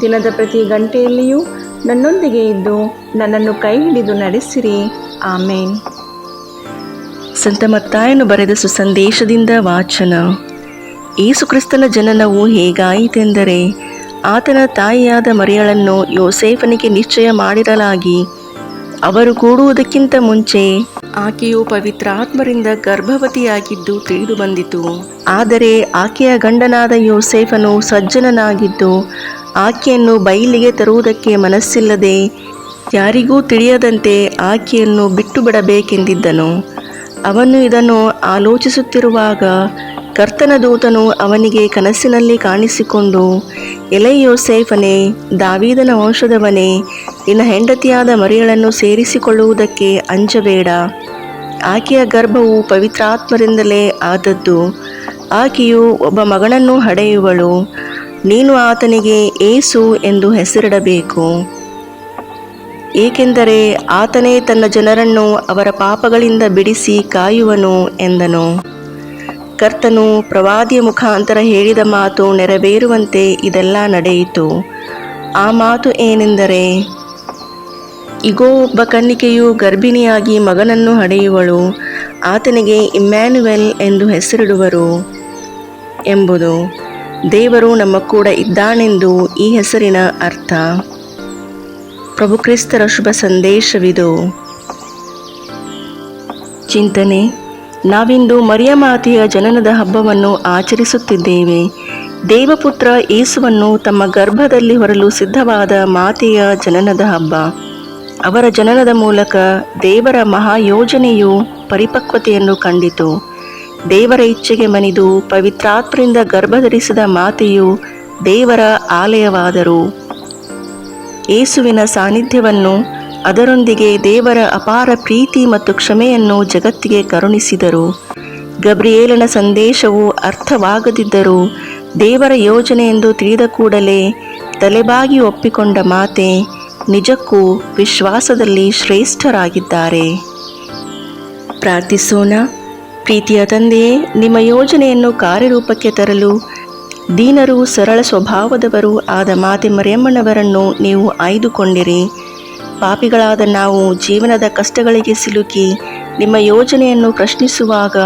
ದಿನದ ಪ್ರತಿ ಗಂಟೆಯಲ್ಲಿಯೂ ನನ್ನೊಂದಿಗೆ ಇದ್ದು ನನ್ನನ್ನು ಕೈ ಹಿಡಿದು ನಡೆಸಿರಿ. ಆಮೇನ್. ಸಂತ ಮತ್ತಾಯನು ಬರೆದ ಸುಸಂದೇಶದಿಂದ ವಾಚನ. ಯೇಸುಕ್ರಿಸ್ತನ ಜನನವು ಹೇಗಾಯಿತೆಂದರೆ ಆತನ ತಾಯಿಯಾದ ಮರಿಯಳನ್ನು ಯೋಸೇಫನಿಗೆ ನಿಶ್ಚಯ ಮಾಡಿರಲಾಗಿ ಅವರು ಕೂಡುವುದಕ್ಕಿಂತ ಮುಂಚೆ ಆಕೆಯು ಪವಿತ್ರಾತ್ಮರಿಂದ ಗರ್ಭವತಿಯಾಗಿದ್ದು ತಿಳಿದು ಬಂದಿತು ಆದರೆ ಆಕೆಯ ಗಂಡನಾದ ಯೋಸೇಫನು ಸಜ್ಜನನಾಗಿದ್ದು ಆಕೆಯನ್ನು ಬಯಲಿಗೆ ತರುವುದಕ್ಕೆ ಮನಸ್ಸಿಲ್ಲದೆ ಯಾರಿಗೂ ತಿಳಿಯದಂತೆ ಆಕೆಯನ್ನು ಬಿಟ್ಟು ಬಿಡಬೇಕೆಂದಿದ್ದನು ಅವನು ಇದನ್ನು ಆಲೋಚಿಸುತ್ತಿರುವಾಗ ಕರ್ತನ ದೂತನು ಅವನಿಗೆ ಕನಸಿನಲ್ಲಿ ಕಾಣಿಸಿಕೊಂಡು, ಎಲೆ ಯೋಸೇಫನೇ, ದಾವೀದನ ವಂಶದವನೇ, ನಿನ್ನ ಹೆಂಡತಿಯಾದ ಮರಿಯಳನ್ನು ಸೇರಿಸಿಕೊಳ್ಳುವುದಕ್ಕೆ ಅಂಜಬೇಡ. ಆಕೆಯ ಗರ್ಭವು ಪವಿತ್ರಾತ್ಮರಿಂದಲೇ ಆದದ್ದು. ಆಕೆಯು ಒಬ್ಬ ಮಗನನ್ನು ಹಡೆಯುವಳು. ನೀನು ಆತನಿಗೆ ಏಸು ಎಂದು ಹೆಸರಿಡಬೇಕು. ಏಕೆಂದರೆ ಆತನೇ ತನ್ನ ಜನರನ್ನು ಅವರ ಪಾಪಗಳಿಂದ ಬಿಡಿಸಿ ಕಾಯುವನು ಎಂದನು. ಕರ್ತನು ಪ್ರವಾದಿಯ ಮುಖಾಂತರ ಹೇಳಿದ ಮಾತು ನೆರವೇರುವಂತೆ ಇದೆಲ್ಲ ನಡೆಯಿತು. ಆ ಮಾತು ಏನೆಂದರೆ, ಇಗೋ, ಒಬ್ಬ ಕನ್ನಿಕೆಯು ಗರ್ಭಿಣಿಯಾಗಿ ಮಗನನ್ನು ಹಡೆಯುವಳು, ಆತನಿಗೆ ಇಮ್ಯಾನ್ಯುವೆಲ್ ಎಂದು ಹೆಸರಿಡುವರು ಎಂಬುದು. ದೇವರು ನಮ್ಮ ಕೂಡ ಇದ್ದಾನೆಂದು ಈ ಹೆಸರಿನ ಅರ್ಥ. ಪ್ರಭು ಕ್ರಿಸ್ತರ ಶುಭ ಸಂದೇಶವಿದು. ಚಿಂತನೆ, ನಾವಿಂದು ಮರಿಯಮಾತೆಯ ಜನನದ ಹಬ್ಬವನ್ನು ಆಚರಿಸುತ್ತಿದ್ದೇವೆ. ದೇವಪುತ್ರ ಯೇಸುವನ್ನು ತಮ್ಮ ಗರ್ಭದಲ್ಲಿ ಹೊರಲು ಸಿದ್ಧವಾದ ಮಾತೆಯ ಜನನದ ಹಬ್ಬ. ಅವರ ಜನನದ ಮೂಲಕ ದೇವರ ಮಹಾಯೋಜನೆಯು ಪರಿಪಕ್ವತೆಯನ್ನು ಕಂಡಿತು. ದೇವರ ಇಚ್ಛೆಗೆ ಮನಿದು ಪವಿತ್ರಾತ್ಮರಿಂದ ಗರ್ಭಧರಿಸಿದ ಮಾತೆಯು ದೇವರ ಆಲಯವಾದರು. ಯೇಸುವಿನ ಸಾನ್ನಿಧ್ಯವನ್ನು ಅದರೊಂದಿಗೆ ದೇವರ ಅಪಾರ ಪ್ರೀತಿ ಮತ್ತು ಕ್ಷಮೆಯನ್ನು ಜಗತ್ತಿಗೆ ಕರುಣಿಸಿದರು. ಗಬ್ರಿಯೇಲನ ಸಂದೇಶವು ಅರ್ಥವಾಗದಿದ್ದರೂ ದೇವರ ಯೋಜನೆ ಎಂದು ತಿಳಿದ ಕೂಡಲೇ ತಲೆಬಾಗಿ ಒಪ್ಪಿಕೊಂಡ ಮಾತೆ ನಿಜಕ್ಕೂ ವಿಶ್ವಾಸದಲ್ಲಿ ಶ್ರೇಷ್ಠರಾಗಿದ್ದಾರೆ. ಪ್ರಾರ್ಥಿಸೋಣ. ಪ್ರೀತಿಯ ತಂದೆಯೇ ನಿಮ್ಮ ಯೋಜನೆಯನ್ನು ಕಾರ್ಯರೂಪಕ್ಕೆ ತರಲು ದೀನರು ಸರಳ ಸ್ವಭಾವದವರು ಆದ ಮಾತೆ ಮರಿಯಮ್ಮನವರನ್ನು ನೀವು ಆಯ್ದುಕೊಂಡಿರಿ. ಪಾಪಿಗಳಾದ ನಾವು ಜೀವನದ ಕಷ್ಟಗಳಿಗೆ ಸಿಲುಕಿ ನಿಮ್ಮ ಯೋಜನೆಯನ್ನು ಪ್ರಶ್ನಿಸುವಾಗ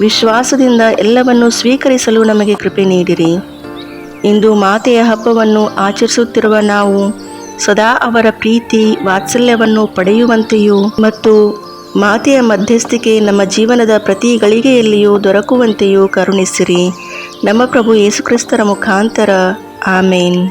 ವಿಶ್ವಾಸದಿಂದ ಎಲ್ಲವನ್ನು ಸ್ವೀಕರಿಸಲು ನಮಗೆ ಕೃಪೆ ನೀಡಿರಿ. ಇಂದು ಮಾತೆಯ ಹಬ್ಬವನ್ನು ಆಚರಿಸುತ್ತಿರುವ ನಾವು ಸದಾ ಅವರ ಪ್ರೀತಿ ವಾತ್ಸಲ್ಯವನ್ನು ಪಡೆಯುವಂತೆಯೂ ಮತ್ತು ಮಾತೆಯ ಮಧ್ಯಸ್ಥಿಕೆ ನಮ್ಮ ಜೀವನದ ಪ್ರತಿ ಗಳಿಗೆಯಲ್ಲಿಯೂ ದೊರಕುವಂತೆಯೂ ಕರುಣಿಸಿರಿ. ನಮ್ಮ ಪ್ರಭು ಯೇಸುಕ್ರಿಸ್ತರ ಮುಖಾಂತರ. ಆಮೇನ್.